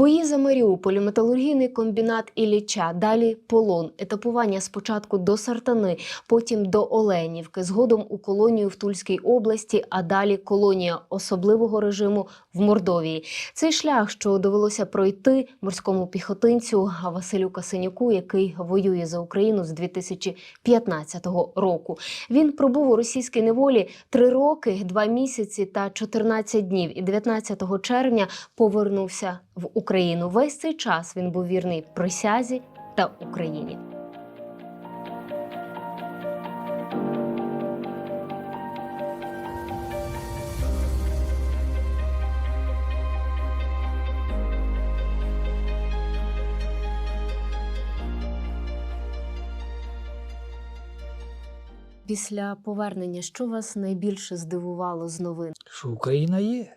Бої за Маріуполь, металургійний комбінат Ілліча, далі полон, етапування спочатку до Сартани, потім до Оленівки, згодом у колонію в Тульській області, а далі колонія особливого режиму в Мордовії. Цей шлях, що довелося пройти морському піхотинцю Василю Касенюку, який воює за Україну з 2015 року. Він пробув у російській неволі три роки, два місяці та 14 днів, і 19 червня повернувся в Україну. Весь цей час він був вірний присязі та Україні. Після повернення, що вас найбільше здивувало з новин? що Україна є.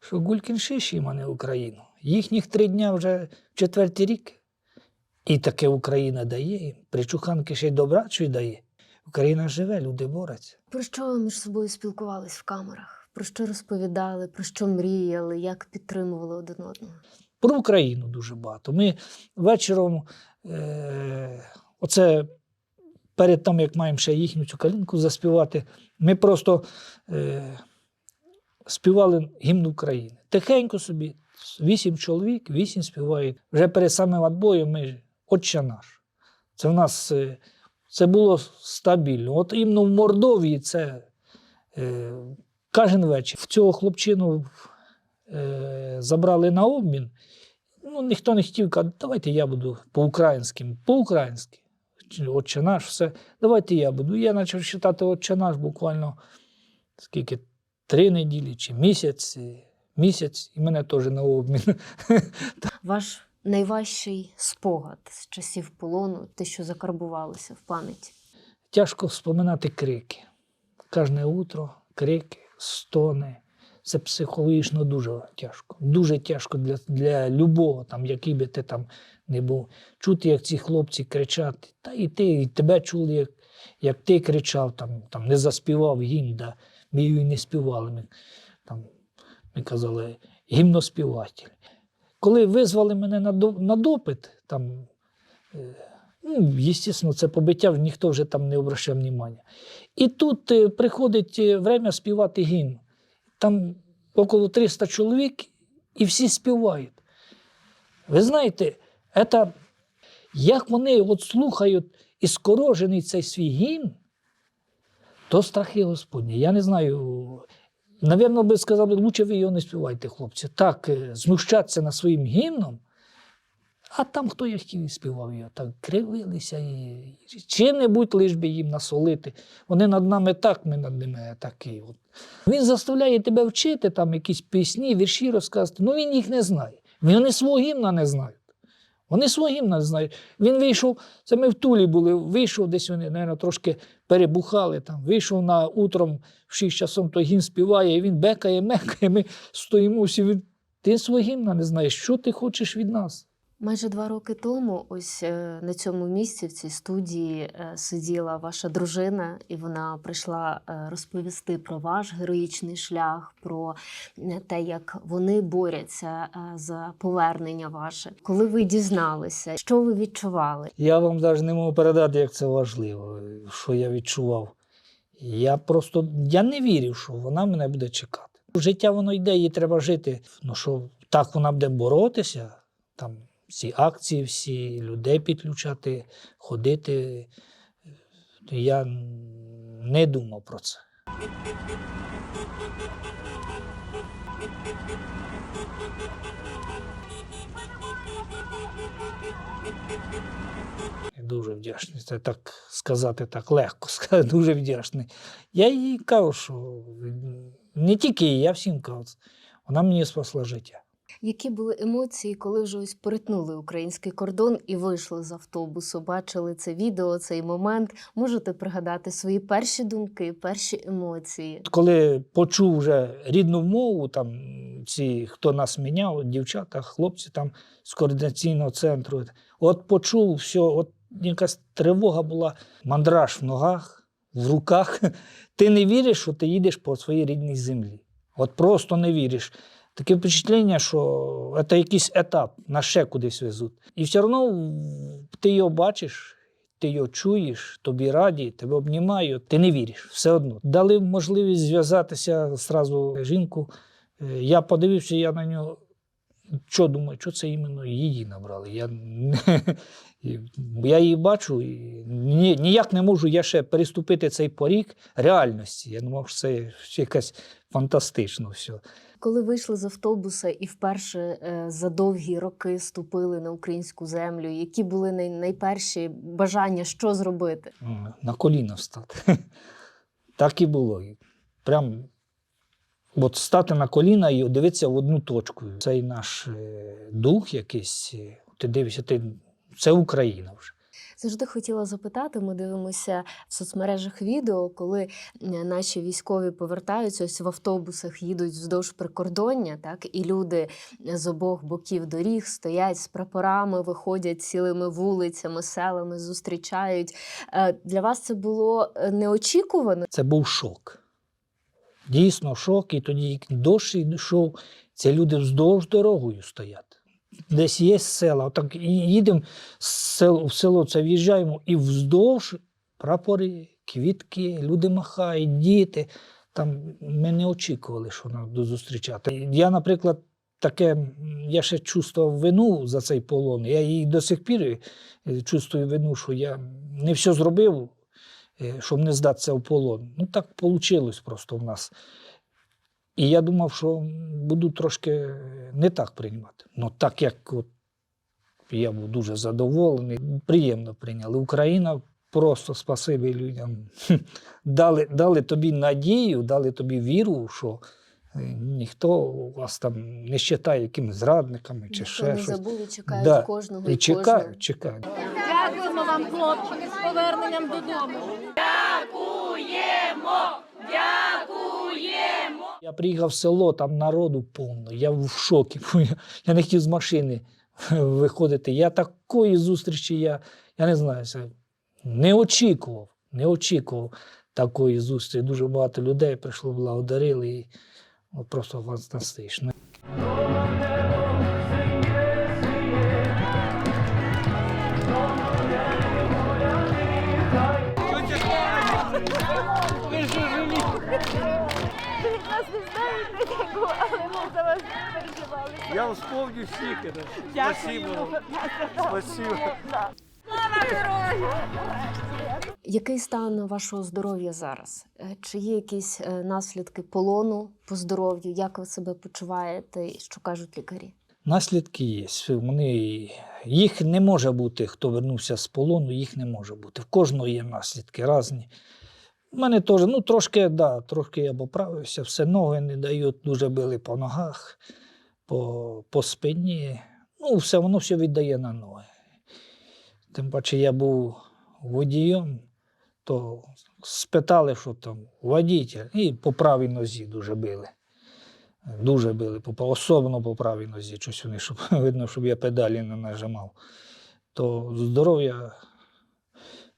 Що Гулькін шиші мене Україну. Їхніх три дня вже четвертий рік. І таке Україна дає їм. Причуханки ще й добрачу дає. Україна живе, люди борються. Про що ви між собою спілкувались в камерах? Про що розповідали, про що мріяли, як підтримували один одного? Про Україну дуже багато. Ми вечором, е- оце перед тим, як маємо ще їхню цю калинку заспівати, ми просто е- співали гімн України. Тихенько собі, вісім чоловік, вісім співають. Вже перед самим відбоєм ми Отче наш. Це в нас е- це було стабільно. От іменно в Мордовії це е- кожен вечір. В цього хлопчину е- забрали на обмін. Ну, ніхто не хотів казати, давайте я буду по-українськи, по-українськи. Отче наш, все. Давайте я буду. Я почав читати Отче наш буквально скільки, три неділі чи місяць, місяць, і мене теж на обмін. Ваш найважчий спогад з часів полону, те, що закарбувалося в пам'яті. Тяжко вспоминати крики. Кожне утро крики, стони. Це психологічно дуже тяжко. Дуже тяжко для, для любого, там, який би ти там не був. Чути, як ці хлопці кричать, та і ти, і тебе чули, як, як ти кричав, там, там, не заспівав гімн, да. ми її не співали. Ми, там, ми казали, гімноспіватель. Коли визвали мене на, на допит, там, е, ну, звісно, це побиття, ніхто вже там не обращав внимання. І тут е, приходить е, время співати гімн. Там около 300 чоловік, і всі співають. Ви знаєте, это, як вони от слухають і скорожений цей свій гімн, то страхи Господні. Я не знаю. Навірно, би сказав, лучше ви його не співайте, хлопці. Так, е, знущатися над своїм гімном, а там хто я співав його, так кривилися і чим-небудь лиш би їм насолити. Вони над нами так, ми над ними такі. От. Він заставляє тебе вчити там якісь пісні, вірші розказувати. Ну він їх не знає. Вони свого гімна не знають. Вони своїм нас знають. Він вийшов, це ми в Тулі були, вийшов десь вони, мабуть, трошки перебухали там. Вийшов на утром в 6 часом, той гімн співає, і він бекає, мекає, ми стоїмо всі. Він, ти свого гімна не знаєш, що ти хочеш від нас? Майже два роки тому, ось е, на цьому місці, в цій студії, е, сиділа ваша дружина, і вона прийшла е, розповісти про ваш героїчний шлях, про те, як вони борються за повернення ваше. Коли ви дізналися, що ви відчували? Я вам навіть не можу передати, як це важливо, що я відчував. Я просто я не вірив, що вона мене буде чекати. Життя воно йде, їй треба жити. Ну що так вона буде боротися, там всі акції, всі людей підключати, ходити. Я не думав про це. Дуже вдячний. Це так сказати так легко, дуже вдячний. Я їй кажу, що не тільки їй, я всім кажу. Вона мені спасла життя. Які були емоції, коли вже ось перетнули український кордон і вийшли з автобусу? Бачили це відео, цей момент. Можете пригадати свої перші думки, перші емоції? Коли почув вже рідну мову, там ці, хто нас міняв, дівчата, хлопці там з координаційного центру, от почув все, от якась тривога була, мандраж в ногах, в руках. Ти не віриш, що ти їдеш по своїй рідній землі. От просто не віриш. Таке впечатлення, що це якийсь етап, нас ще кудись везуть. І все одно ти його бачиш, ти його чуєш, тобі раді, тебе обнімають, ти не віриш, все одно. Дали можливість зв'язатися зразу жінку. Е, Я подивився, я на нього. Що думаю, що це іменно її набрали? Я, я її бачу і ні, ніяк не можу я ще переступити цей поріг реальності. Я думав, що це ще якась фантастично все. Коли вийшли з автобуса і вперше е, за довгі роки ступили на українську землю, які були найперші бажання, що зробити? На коліна встати. Так і було. Прям от стати на коліна і дивитися в одну точку. Цей наш е, дух якийсь, е, ти дивишся, ти, це Україна вже. Завжди хотіла запитати. Ми дивимося в соцмережах відео, коли е, наші військові повертаються ось в автобусах, їдуть вздовж прикордоння, так і люди з обох боків доріг стоять з прапорами, виходять цілими вулицями, селами, зустрічають. Е, Для вас це було е, неочікувано. Це був шок. Дійсно, шок. І тоді дощ йшов, ці люди вздовж дорогою стоять. Десь є села. Отак і їдемо в село, це в'їжджаємо, і вздовж прапори, квітки, люди махають, діти. Там ми не очікували, що нас будуть зустрічати. Я, наприклад, таке, я ще чувствував вину за цей полон. Я і до сих пір е, чувствую вину, що я не все зробив, е, щоб не здатися в полон. Ну так вийшло просто в нас. І я думав, що буду трошки не так приймати. Ну так як от я був дуже задоволений, приємно прийняли. Україна просто спасибі людям. Дали, дали тобі надію, дали тобі віру, що е, ніхто вас там не вважає якимись зрадниками чи Ніхто ще не щось. і чекають Да. кожного І і чекають, чекають. Дякуємо вам, хлопчики, з поверненням додому. Я приїхав в село, там народу повно. Я в шокі. Я, не хотів з машини виходити. Я такої зустрічі, я, я не знаю, не очікував. Не очікував такої зустрічі. Дуже багато людей прийшло, благодарили. І, просто фантастично. Я вспомню всіх. Спасибо. Спасибо. Який стан вашого здоров'я зараз? Е, Чи є якісь е, наслідки полону по здоров'ю? Як ви себе почуваєте? Що кажуть лікарі? Наслідки є. Вони, їх не може бути, хто вернувся з полону, їх не може бути. В кожного є наслідки різні. У мене теж, ну трошки, да, трошки я поправився, все ноги не дають, дуже били по ногах, по, по спині. Ну, все, воно все віддає на ноги. Тим паче я був водієм, то спитали, що там водитель, і по правій нозі дуже били. Дуже били, особливо по правій нозі, щось вони, щоб видно, щоб я педалі не нажимав. То здоров'я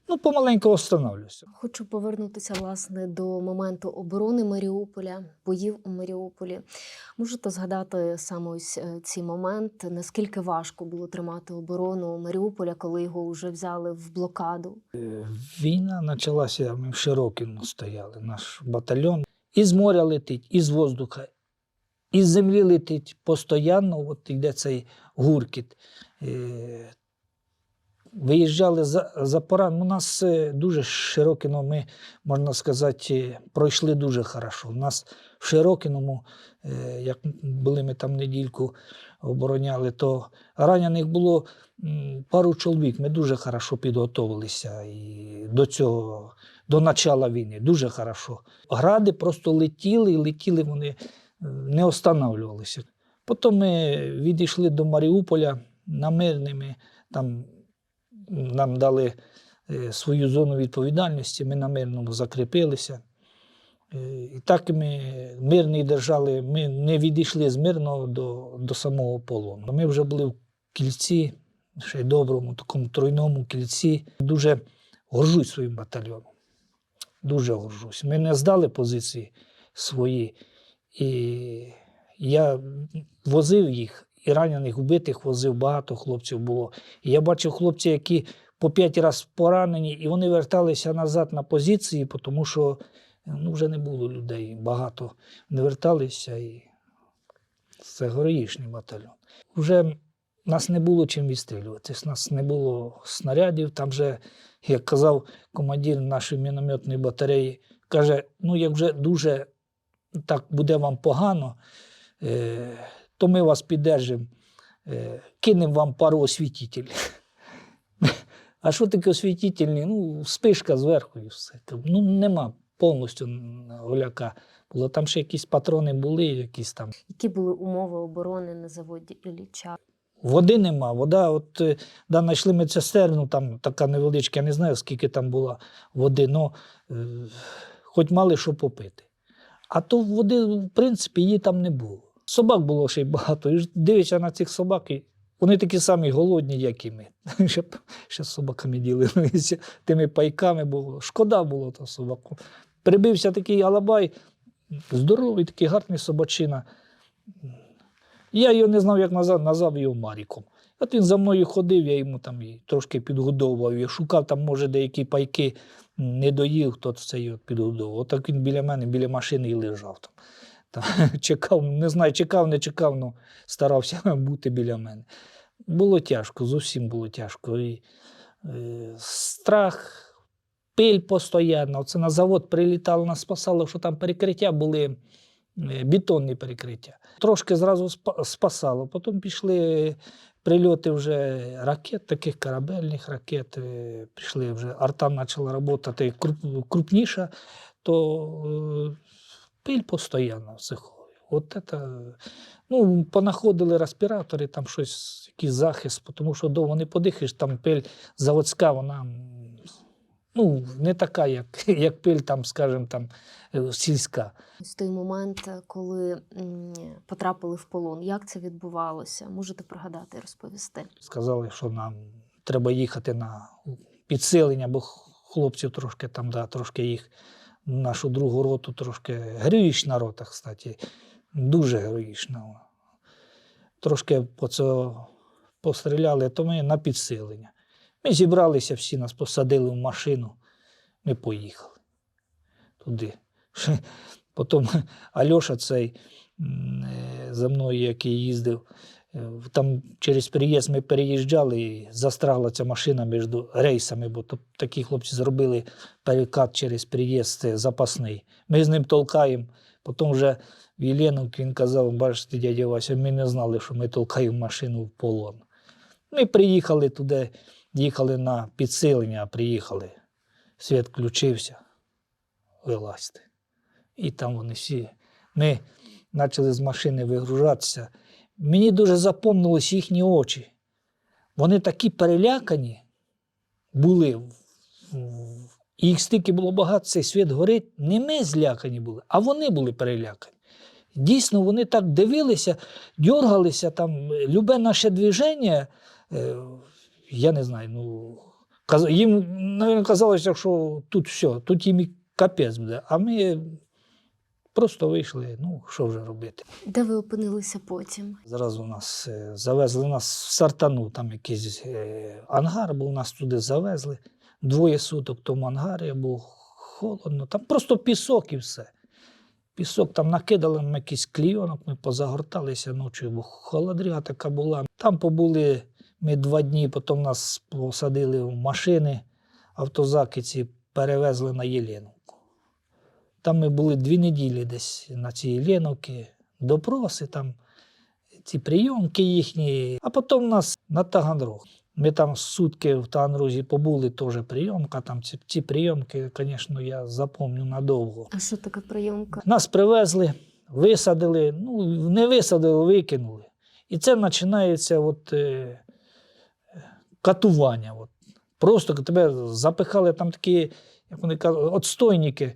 ну, помаленьку встановлюся. Хочу повернутися власне до моменту оборони Маріуполя, боїв у Маріуполі. Можете згадати саме ось е, ці моменти, наскільки важко було тримати оборону Маріуполя, коли його вже взяли в блокаду? Війна почалася, ми в Широкіно стояли, наш батальйон. Із моря летить, із воздуха, із землі летить постійно, от йде цей гуркіт. Е, Виїжджали за, за поран. У нас е, дуже Широкіно, ми, можна сказати, пройшли дуже хорошо. У нас в Широкіному, е, як були ми там недільку обороняли, то ранених було пару чоловік. Ми дуже хорошо підготовилися і до цього, до начала війни. Дуже хорошо. Гради просто летіли і летіли, вони е, не останавливалися. Потім ми відійшли до Маріуполя на мирними, там нам дали е, свою зону відповідальності, ми на мирному закріпилися. Е, І так ми мирний держали, ми не відійшли з мирного до, до самого полону. Ми вже були в кільці, ще й доброму, такому тройному кільці. Дуже горжусь своїм батальйоном. Дуже горжусь. Ми не здали позиції свої. І Я возив їх, і ранених, вбитих возив, багато хлопців було. І я бачив хлопців, які по п'ять разів поранені, і вони верталися назад на позиції, тому що ну, вже не було людей. Багато не верталися. І це героїчний батальйон. Вже нас не було чим відстрілюватись, нас не було снарядів. Там вже, як казав командир нашої мінометної батареї, каже: ну, як вже дуже так буде вам погано, е, то ми вас піддержимо, е, кинемо вам пару освітителів. А що таке освітительні? Ну, спишка зверху і все. Ну, нема повністю голяка. Було там ще якісь патрони були, якісь там. Які були умови оборони на заводі Ілліча? Води нема. Вода, от е, да, знайшли ми цистерну, там така невеличка, я не знаю, скільки там було води, але е, хоч мали що попити. А то води, в принципі, її там не було. Собак було ще й багато. І дивишся на цих собак, і вони такі самі голодні, як і ми. Ще, ще з собаками ділилися тими пайками, бо шкода було то собаку. Прибився такий алабай, здоровий, такий гарний собачина. Я його не знав, як назвав, назвав його Маріком. От він за мною ходив, я йому там трошки підгодовував, і шукав там, може, деякі пайки не доїв, хто це його підгодовував. Отак він біля мене, біля машини і лежав там. Там чекав, не знаю, чекав, не чекав, але старався бути біля мене. Було тяжко, зовсім було тяжко. І, е, страх, пиль постійно. Це на завод прилітало, нас спасало, що там перекриття були е, бетонні перекриття. Трошки зразу спасало. Потім пішли прильоти вже ракет, таких корабельних ракет. е, Пішли вже арта почала працювати круп- крупніша, то е, пиль постійно всиховує. От це, ну, понаходили респіратори, там щось, якийсь захист, тому що довго не подихаєш, там пиль заводська, вона ну, не така, як, як пиль, там, скажімо, там, е, сільська. Ось той момент, е, коли потрапили в полон. Як це відбувалося? Можете пригадати і розповісти? Сказали, що нам треба їхати на підсилення, бо хлопців трошки там, да, трошки їх, нашу другу роту, трошки героїчна рота, кстати, дуже героїчна. Трошки по це постріляли, то ми на підсилення. Ми зібралися, всі нас посадили в машину, ми поїхали туди. Потім Альоша цей е, за мною, який їздив, там через переїзд ми переїжджали і застрягла ця машина між рейсами, бо такі хлопці зробили перекат через переїзд запасний. Ми з ним толкаємо. Потім вже в Єленовці він казав, бачите, дядя Вася, ми не знали, що ми толкаємо машину в полон. Ми приїхали туди, їхали на підсилення, приїхали. Світ включився, вилазьте. І там вони всі. Ми почали з машини вигружатися. Мені дуже запомнились їхні очі. Вони такі перелякані були. Їх стільки було багато, цей світ горить. Не ми злякані були, а вони були перелякані. Дійсно, вони так дивилися, дергалися, там, любе наше движення, е, я не знаю, ну, їм, навіть, казалося, що тут все, тут їм і капець буде. А ми просто вийшли, ну, що вже робити. Де ви опинилися потім? Зразу нас е, завезли нас в Сартану, там якийсь е, ангар був, нас туди завезли. Двоє суток в тому ангарі було холодно. Там просто пісок і все. Пісок там накидали нам якийсь клійонок, ми позагорталися ночі, бо холодря така була. Там побули ми два дні, потім нас посадили в машини, автозаки ці перевезли на Єленовку. Там ми були дві неділі десь на цій Єленовці, допроси там ці прийомки їхні, а потім нас на Таганрог. Ми там сутки в Таганрозі побули, теж прийомка. Там ці, ці прийомки, звісно, я запомню надовго. А що таке прийомка? Нас привезли, висадили, ну не висадили, викинули. І це починається от, е, катування. От. Просто тебе запихали там такі, як вони кажуть, отстойники,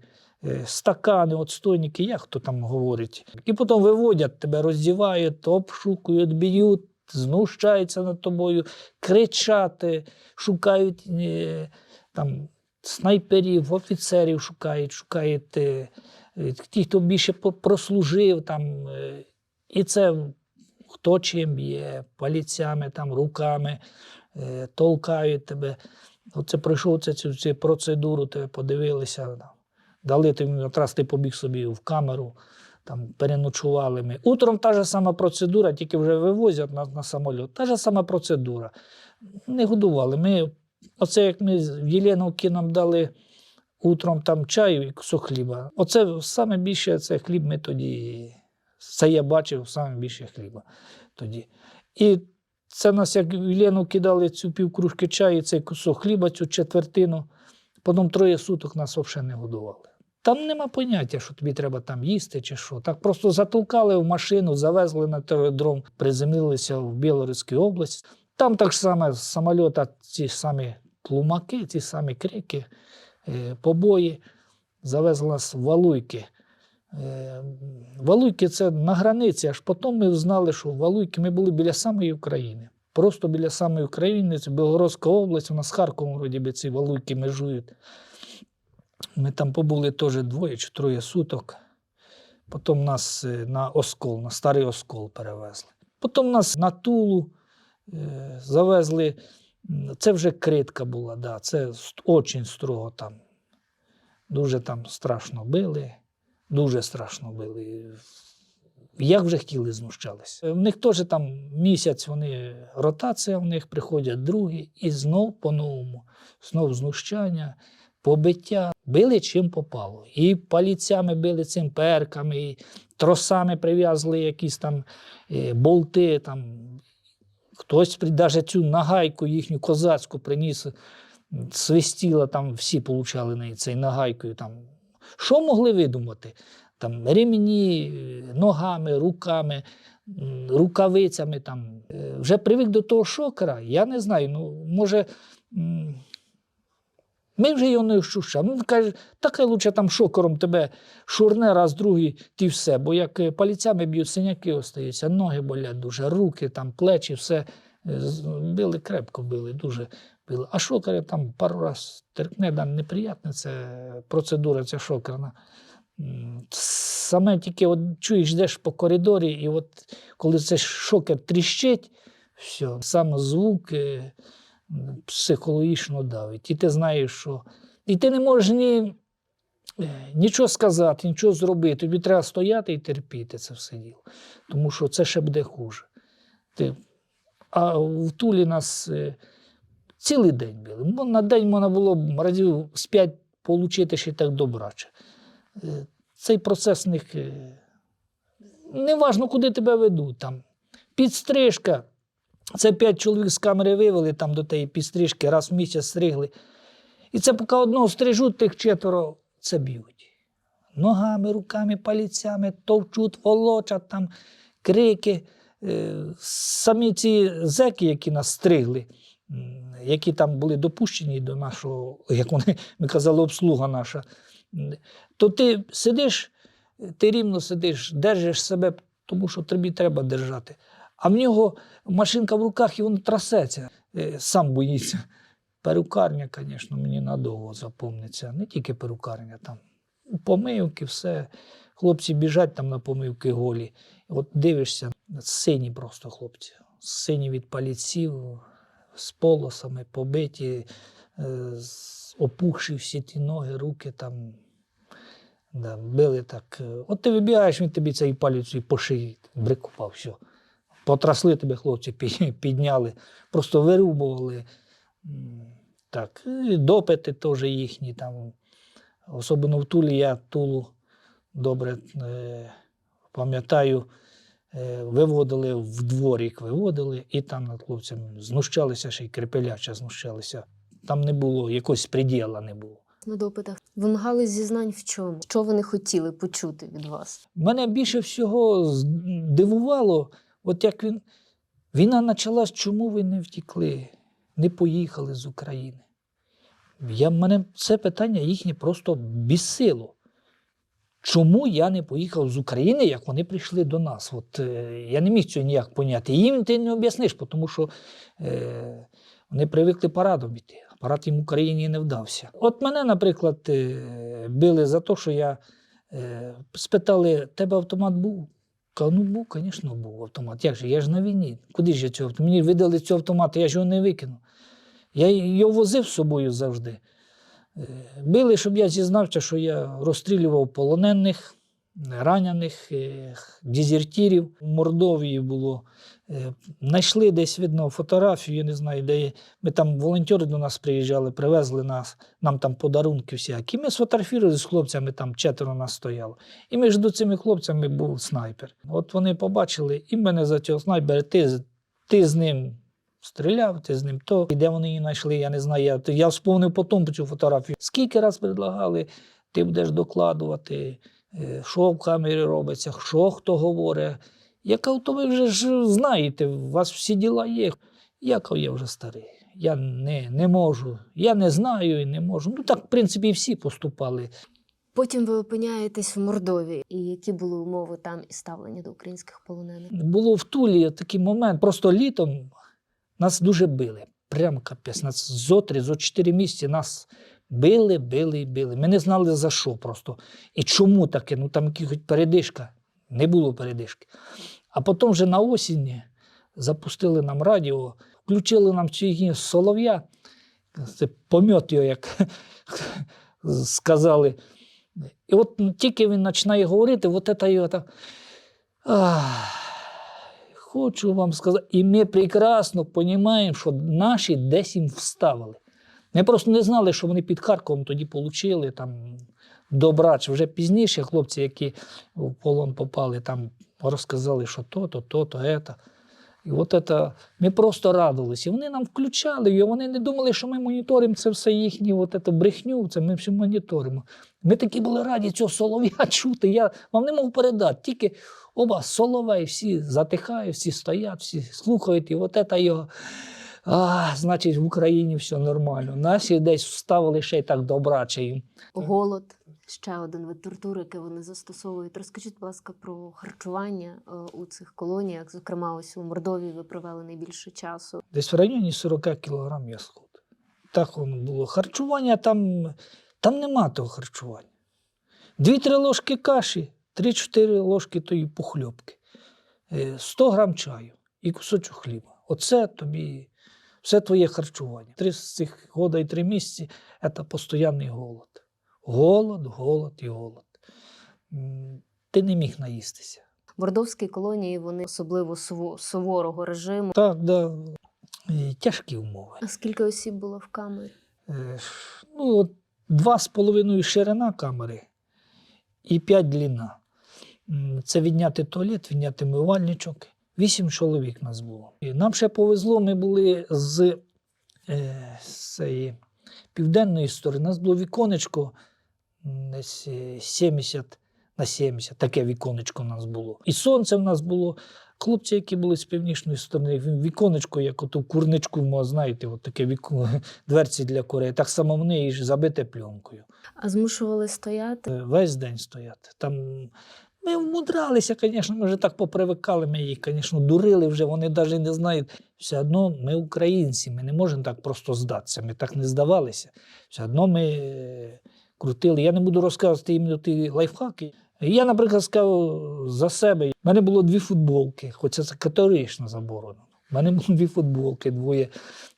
стакани, отстойники, як хто там говорить. І потім виводять тебе, роздівають, обшукують, б'ють, знущаються над тобою, кричати, шукають е, там, снайперів, офіцерів шукають, шукають е, е, ті, хто більше прослужив, там, е, І це хто чим б'є, паліцями, там, руками, е, толкають тебе. Оце пройшов цю, цю процедуру, тебе подивилися, дали тобі, якраз ти побіг собі в камеру, там, переночували ми. Утром та ж сама процедура, тільки вже вивозять на, на самоліт. Та ж сама процедура. Не годували. Ми, оце як ми в Єленовці нам дали утром там чаю і кусок хліба. Оце саме більше це хліб ми тоді. Це я бачив саме більше хліба тоді. І це нас, як в Єлену кидали цю півкружки чаю, цей кусок хліба, цю четвертину. Потім троє суток нас взагалі не годували. Там нема поняття, що тобі треба там їсти чи що. Так просто затолкали в машину, завезли на аеродром, приземлилися в Білоруській області. Там так само з самольота ці самі тлумаки, ці самі крики, е, побої. Завезли нас в Валуйки. Е, Валуйки це на границі, аж потім ми знали, що в Валуйки ми були біля самої України. Просто біля самої України, це Білгородська область, у нас з Харковом вроді ці Валуйки межують. Ми там побули теж двоє чи троє суток. Потім нас е, на Оскол, на старий Оскол перевезли. Потім нас на Тулу е, завезли. Це вже критка була, да, це дуже строго там. Дуже там страшно били, дуже страшно били. Як вже хотіли, знущалися. В них теж там місяць вони ротація, в них приходять другі, і знов по-новому, знов знущання, побиття. Били чим попало. І паліцями били цим перками, і тросами прив'язали якісь там е, болти. Там. Хтось навіть цю нагайку їхню козацьку приніс, свистіла, там всі получали неї цей нагайкою. Там. Що могли видумати? Там ремені, е, ногами, руками, рукавицями. Там. Е, Вже привик до того шокера. Я не знаю. Ну, може, ми вже його не ощущаємо. Він каже, так лучше там шокером тебе шурне раз, другий, ти все. Бо як е, паліцями б'ють, синяки остаються, ноги болять дуже, руки, там, плечі, все. Е, Били крепко, били, дуже били. А шокери там пару раз теркне, да, неприятна це процедура, ця шокерна. Саме тільки от чуєш, йдеш по коридорі, і от коли цей шокер тріщить, все, сам звук е, психологічно давить. І ти знаєш, що. І ти не можеш ні, е, нічого сказати, нічого зробити. Тобі треба стояти і терпіти це все діло. Тому що це ще буде хуже. Ти... А в Тулі нас е, цілий день били. На день можна було разів з п'ять отримати ще так добраче. Е, Цей процес них е, не важно, куди тебе ведуть. Там. Підстрижка. Це п'ять чоловік з камери вивели там до тієї підстрижки, раз в місяць стригли. І це поки одного стрижуть, тих четверо це б'ють. Ногами, руками, паліцями, товчуть, волочать там, крики. Е, Самі ці зеки, які нас стригли, які там були допущені до нашого, як вони ми казали, обслуга наша, то ти сидиш, ти рівно сидиш, держиш себе, тому що тобі треба держати. А в нього машинка в руках і він трасеться, е, сам боїться. Перукарня, звісно, мені надовго запомниться. Не тільки перукарня, там помивки, все. Хлопці біжать там на помивки голі. От дивишся, сині просто хлопці. Сині від паліців, з полосами, побиті, е, опухші всі ті ноги, руки там. Да, били так. От ти вибігаєш, він тобі цей палець і по шиї впав, все. Потрасли тебе хлопці, підняли, просто вирубували. Так, і допити теж їхні там. Особливо в Тулі я Тулу добре е, пам'ятаю, е, виводили в дворік, виводили, і там над хлопцями знущалися, ще й крепеляче знущалися. Там не було, якогось приділа не було. На допитах вимагали зізнань в чому? Що вони хотіли почути від вас? Мене більше всього з- дивувало, от як він. Війна почалась, чому ви не втікли, не поїхали з України? Я, мене це питання їхнє просто бісило. Чому я не поїхав з України, як вони прийшли до нас? От, е, я не міг цього ніяк поняти. Їм ти не об'ясниш, тому що е, вони привикли парадом іти. Парад їм в Україні не вдався. От мене, наприклад, е, били за те, що я е, спитали, тебе автомат був? Кажу, ну був, звісно, був автомат. Як же? Я ж на війні. Куди ж я цього? автомат? Мені видали цього автомата, я ж його не викинув. Я його возив з собою завжди. Е, Били, щоб я зізнався, що я розстрілював полонених, ранених, е, дезертирів. В Мордовії було. Е, Знайшли десь, видно, фотографію, я не знаю, де. Ми там волонтери до нас приїжджали, привезли нас, нам там подарунки всякі. Ми сфотографували з хлопцями, там четверо нас стояло. І між цими хлопцями був снайпер. От вони побачили, і мене за цього снайпера, ти, ти з ним стріляв, ти з ним то. І де вони її знайшли, я не знаю. Я, вспомнив потім цю фотографію. Скільки раз предлагали, ти будеш докладувати, що в камері робиться, що хто говорить. Я кажу, то ви вже ж знаєте, у вас всі діла є. Я кажу, я вже старий. Я не, не можу, я не знаю і не можу. Ну так, в принципі, і всі поступали. Потім ви опиняєтесь в Мордовії. І які були умови там і ставлення до українських полонених? Було в Тулі такий момент, просто літом нас дуже били. Прямо капець. Нас зо три, зо чотири місяці нас били, били і били. Ми не знали за що просто. І чому таке? Ну там якихось передишка. Не було передишки. А потім вже на осінь запустили нам радіо, включили нам ці солов'я. Це помет його, як сказали. І от тільки він починає говорити, от це його так. Хочу вам сказати, і ми прекрасно розуміємо, що наші десь їм вставили. Ми просто не знали, що вони під Харковом тоді отримали там добрач. Вже пізніше хлопці, які в полон попали, там розказали, що то, то, то, то, ето. І от це, ми просто радилися. Вони нам включали, і вони не думали, що ми моніторимо це все їхнє, от це брехню, це ми все моніторимо. Ми такі були раді цього солов'я чути. Я вам не можу передати. Тільки оба соловей, всі затихають, всі стоять, всі слухають, і от це його. А, значить, в Україні все нормально. Наші десь вставили ще й так добраче їм. Голод ще один вид тортури, який вони застосовують. Розкажіть, будь ласка, про харчування е, у цих колоніях. Зокрема, ось у Мордовії ви провели найбільше часу. Десь в районі 40 кілограм я схуд. Так воно було. Харчування там, там нема того харчування. Дві-три ложки каші, три-чотири ложки тої похльопки, е, 100 грам чаю і кусочок хліба. Оце тобі все твоє харчування. Три з цих года і три місяці це постійний голод. Голод, голод і голод. Ти не міг наїстися. Мордовські колонії вони особливо суворого режиму. Так, да. Тяжкі умови. А скільки осіб було в камері? Е, ну, от два з половиною ширина камери і п'ять длина. Це відняти туалет, відняти мивальничок. Вісім чоловік нас було. І нам ще повезло, ми були з, е, з цієї південної сторони. У нас було віконечко десь е, 70 на 70. Таке віконечко у нас було. І сонце в нас було. Хлопці, які були з північної сторони, віконечко, як ото в курничку, знаєте, от таке віко, дверці для курей. Так само вони і забите пленкою. А змушували стояти? Е, Весь день стояти. Там ми вмудралися, звісно, ми вже так попривикали, ми їх, звісно, дурили вже, вони навіть не знають. Все одно ми українці, ми не можемо так просто здатися. Ми так не здавалися. Все одно ми е, крутили. Я не буду розказувати іменно ті лайфхаки. Я, наприклад, сказав за себе. У мене було дві футболки, хоча це категорично заборонено. У мене було дві футболки, двоє,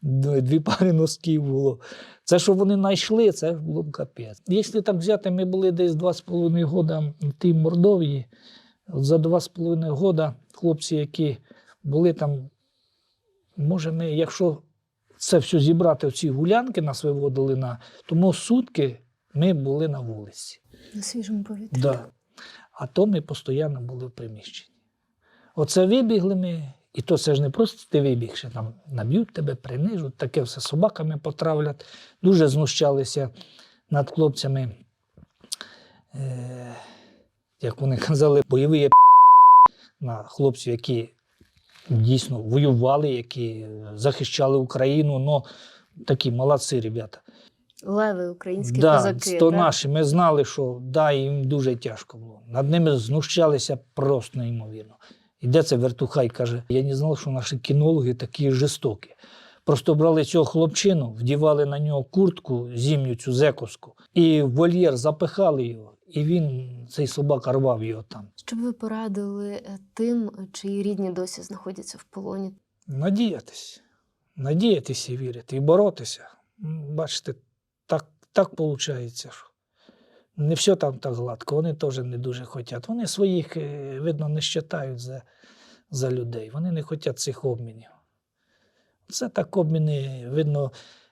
дві пари носків було. Це, що вони знайшли, це було б капець. Якщо так взяти, ми були десь два з половиною года в тій Мордовії. За два з половиною года хлопці, які були там, може, ми, якщо це все зібрати в ці гулянки, нас виводили на тому сутки ми були на вулиці. На свіжому повітрі. Да. А то ми постійно були в приміщенні. Оце вибігли ми, і то це ж не просто ти вибіг, ще там наб'ють тебе, принижуть, таке все собаками потравлять. Дуже знущалися над хлопцями, е, як вони казали, бойові на хлопців, які дійсно воювали, які захищали Україну. Ну, такі молодці ребята. Леви, українські Да, козаки. то да? наші. Ми знали, що да, їм дуже тяжко було. Над ними знущалися просто неймовірно. Іде це вертухай каже: я не знав, що наші кінологи такі жорстокі. Просто брали цього хлопчину, вдівали на нього куртку зімню цю зековську, і в вольєр запихали його і він, цей собака, рвав його там. Що б ви порадили е, тим, чиї рідні досі знаходяться в полоні? Надіятись, надіятися і вірити, і боротися. Бачите, так, так виходить, що не все там так гладко, вони теж не дуже хочуть. Вони своїх, е, видно, не вважають за, за людей. Вони не хочуть цих обмінів. Це так обміни, видно,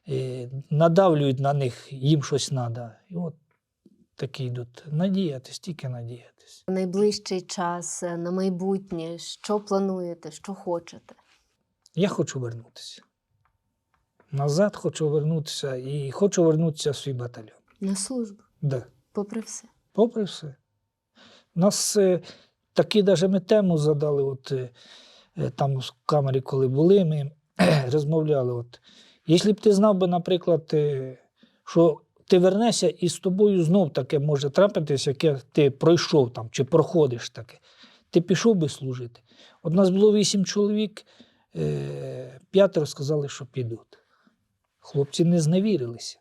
е, надавлюють на них, їм щось треба. І от такі йдуть. Надіятись, тільки надіятись. В найближчий час е, на майбутнє, що плануєте, що хочете? Я хочу вернутися. Назад хочу вернутися і хочу вернутися в свій батальйон. На службу, Да. Попри все. Попри все. Нас е, такі даже ми тему задали, от е, е, там в камері, коли були, ми розмовляли. От, якщо б ти знав би, наприклад, що ти вернешся і з тобою знов таке може трапитися, яке ти пройшов там чи проходиш таке, ти пішов би служити. От нас було вісім чоловік, п'ятеро сказали, що підуть. Хлопці не зневірилися.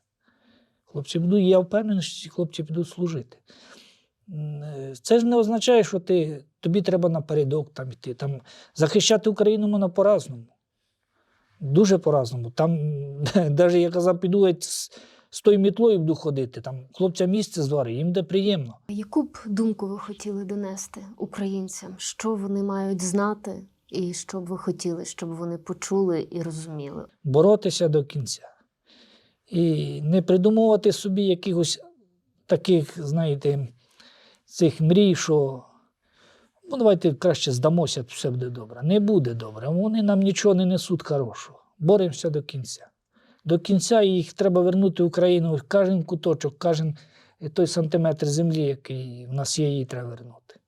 Хлопці будуть, я впевнений, що ці хлопці підуть служити. Е, Це ж не означає, що ти, тобі треба напередок там йти. Там, захищати Україну можна по-разному. Дуже по-разному. Там, навіть я казав, піду з, з тою мітлою буду ходити, там хлопцям місце звари, їм де приємно. Яку б думку ви хотіли донести українцям? Що вони мають знати, і що б ви хотіли, щоб вони почули і розуміли? боротися до кінця. І не придумувати собі якихось таких, знаєте, цих мрій, що ну, давайте краще здамося, все буде добре. Не буде добре. Вони нам нічого не несуть хорошого. Боремося до кінця. До кінця їх треба вернути в Україну. Кожен куточок, кожен той сантиметр землі, який в нас є, її треба вернути.